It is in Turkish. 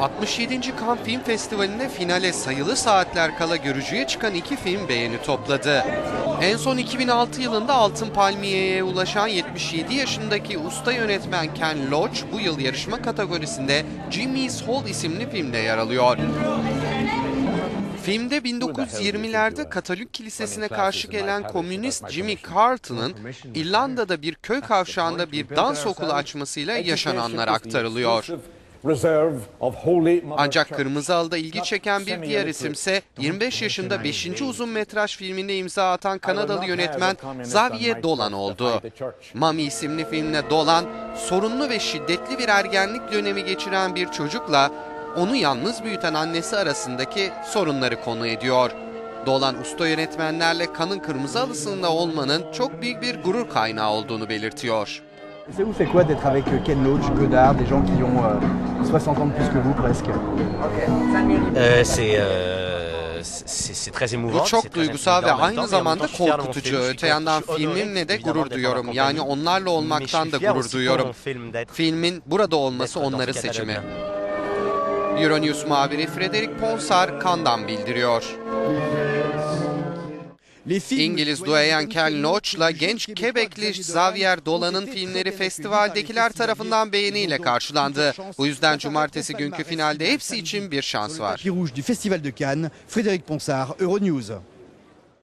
67. Cannes Film Festivali'nde finale sayılı saatler kala görücüye çıkan iki film beğeni topladı. En son 2006 yılında Altın Palmiye'ye ulaşan 77 yaşındaki usta yönetmen Ken Loach bu yıl yarışma kategorisinde Jimmy's Hall isimli filmde yer alıyor. Filmde 1920'lerde Katolik Kilisesi'ne karşı gelen komünist Jimmy Carlton'ın İrlanda'da bir köy kavşağında bir dans okulu açmasıyla yaşananlar aktarılıyor. Ancak Kırmızı Halı'da ilgi çeken bir diğer isimse 25 yaşında 5. uzun metraj filminde imza atan Kanadalı yönetmen Xavier Dolan oldu. Mami isimli filmde Dolan, sorunlu ve şiddetli bir ergenlik dönemi geçiren bir çocukla onu yalnız büyüten annesi arasındaki sorunları konu ediyor. Dolan usta yönetmenlerle kanın kırmızı halısında olmanın çok büyük bir gurur kaynağı olduğunu belirtiyor. C'est vous fait quoi d'être avec euh, Ken Loach, Godard, des gens qui ont euh, 60 ans de plus que vous presque Euh, c'est euh, c'est c'est très émouvant. Bu c'est çok duygusal ve aynı zamanda korkutucu. Öte yandan filmimle de gurur duyuyorum. Yani onlarla olmaktan da gurur duyuyorum. Filmin burada olması d'être dans onları ce seçimi. Euronews muhabiri Frederick Ponsar Kandan bildiriyor. İngiliz duayen Ken Loach'la genç Quebecli Xavier Dolan'ın filmleri festivaldekiler tarafından beğeniyle karşılandı. Bu yüzden cumartesi günkü finalde hepsi için bir şans var. Frédéric Ponsard, Euronews.